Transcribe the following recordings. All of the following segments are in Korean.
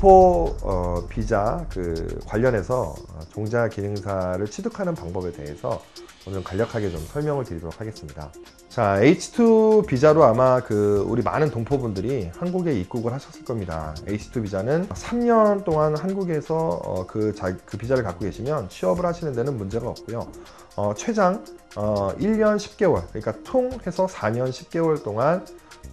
F4 어, 비자 그 관련해서 어, 종자 기능사를 취득하는 방법에 대해서 오늘 간략하게 좀 설명을 드리도록 하겠습니다. 자, H2 비자로 아마 그 우리 많은 동포분들이 한국에 입국을 하셨을 겁니다. H2 비자는 3년 동안 한국에서 어, 그, 자, 그 비자를 갖고 계시면 취업을 하시는 데는 문제가 없고요. 어, 최장 어, 1년 10개월, 그러니까 통 해서 4년 10개월 동안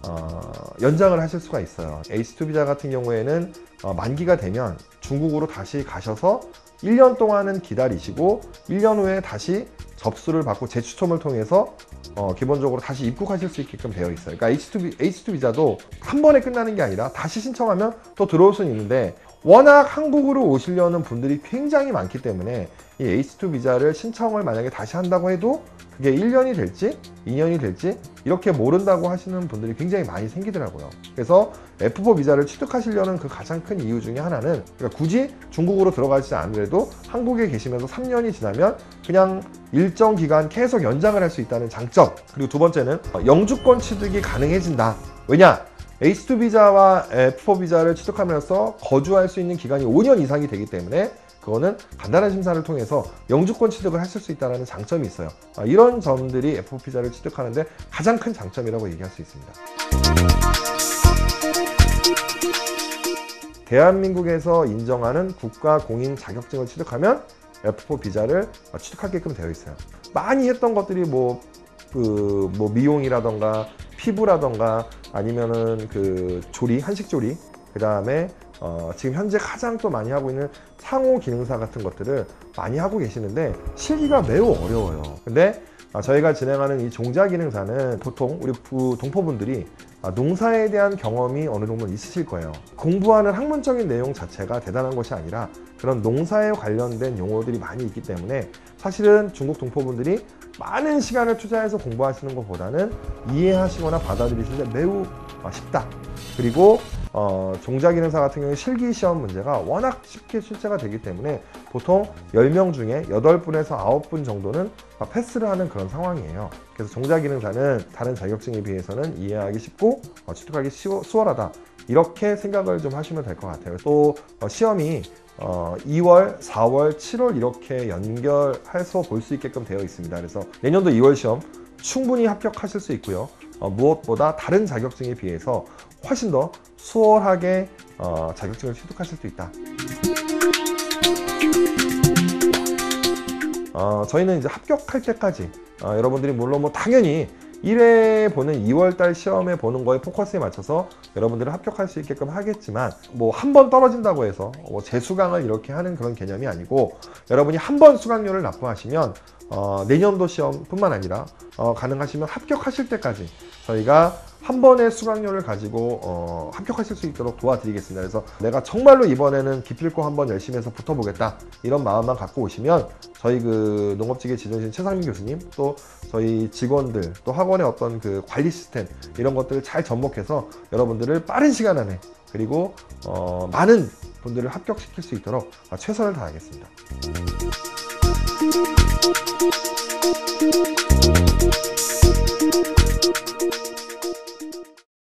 어, 연장을 하실 수가 있어요. H2 비자 같은 경우에는 어, 만기가 되면 중국으로 다시 가셔서 1년 동안은 기다리시고 1년 후에 다시 접수를 받고 재추첨을 통해서 어, 기본적으로 다시 입국하실 수 있게끔 되어 있어요. 그러니까 H2, H2 비자도 한 번에 끝나는 게 아니라 다시 신청하면 또 들어올 수는 있는데 워낙 한국으로 오시려는 분들이 굉장히 많기 때문에 이 H2 비자를 신청을 만약에 다시 한다고 해도 그게 1년이 될지 2년이 될지 이렇게 모른다고 하시는 분들이 굉장히 많이 생기더라고요. 그래서 F4 비자를 취득하시려는 그 가장 큰 이유 중에 하나는 그러니까 굳이 중국으로 들어가지 않으래도 한국에 계시면서 3년이 지나면 그냥 일정 기간 계속 연장을 할 수 있다는 장점 그리고 두 번째는 영주권 취득이 가능해진다. 왜냐? H2 비자와 F4 비자를 취득하면서 거주할 수 있는 기간이 5년 이상이 되기 때문에 그거는 간단한 심사를 통해서 영주권 취득을 하실 수 있다는 장점이 있어요. 아, 이런 점들이 F4 비자를 취득하는데 가장 큰 장점이라고 얘기할 수 있습니다. 대한민국에서 인정하는 국가 공인 자격증을 취득하면 F4 비자를 취득하게끔 되어 있어요. 많이 했던 것들이 뭐, 그, 뭐 미용이라던가 피부라던가 아니면은 그 조리, 한식 조리, 그 다음에 어, 지금 현재 가장 또 많이 하고 있는 상호 기능사 같은 것들을 많이 하고 계시는데 실기가 매우 어려워요. 근데 아, 저희가 진행하는 이 종자 기능사는 보통 우리 동포분들이 아, 농사에 대한 경험이 어느 정도 있으실 거예요. 공부하는 학문적인 내용 자체가 대단한 것이 아니라 그런 농사에 관련된 용어들이 많이 있기 때문에 사실은 중국 동포분들이 많은 시간을 투자해서 공부하시는 것보다는 이해하시거나 받아들이실 때 매우 아, 쉽다. 그리고 어, 종자기능사 같은 경우에 실기 시험 문제가 워낙 쉽게 출제가 되기 때문에 보통 10명 중에 8분에서 9분 정도는 패스를 하는 그런 상황이에요. 그래서 종자기능사는 다른 자격증에 비해서는 이해하기 쉽고 어, 취득하기 쉬워, 수월하다. 이렇게 생각을 좀 하시면 될 것 같아요. 또 어, 시험이 어, 2월, 4월, 7월 이렇게 연결해서 볼 수 있게끔 되어 있습니다. 그래서 내년도 2월 시험 충분히 합격하실 수 있고요. 어, 무엇보다 다른 자격증에 비해서 훨씬 더 수월하게 어, 자격증을 취득하실 수 있다. 어, 저희는 이제 합격할 때까지 어, 여러분들이 물론 뭐 당연히 1회 보는 2월달 시험에 보는 거에 포커스에 맞춰서 여러분들을 합격할 수 있게끔 하겠지만 뭐 한 번 떨어진다고 해서 뭐 재수강을 이렇게 하는 그런 개념이 아니고 여러분이 한 번 수강료를 납부하시면 어, 내년도 시험뿐만 아니라 어, 가능하시면 합격하실 때까지 저희가 한 번의 수강료를 가지고 어, 합격하실 수 있도록 도와드리겠습니다. 그래서 내가 정말로 이번에는 기필코 한번 열심히 해서 붙어보겠다 이런 마음만 갖고 오시면 저희 그 농업지계 지도신 최상민 교수님 또 저희 직원들 또 학원의 어떤 그 관리 시스템 이런 것들을 잘 접목해서 여러분들을 빠른 시간 안에 그리고 어, 많은 분들을 합격시킬 수 있도록 최선을 다하겠습니다.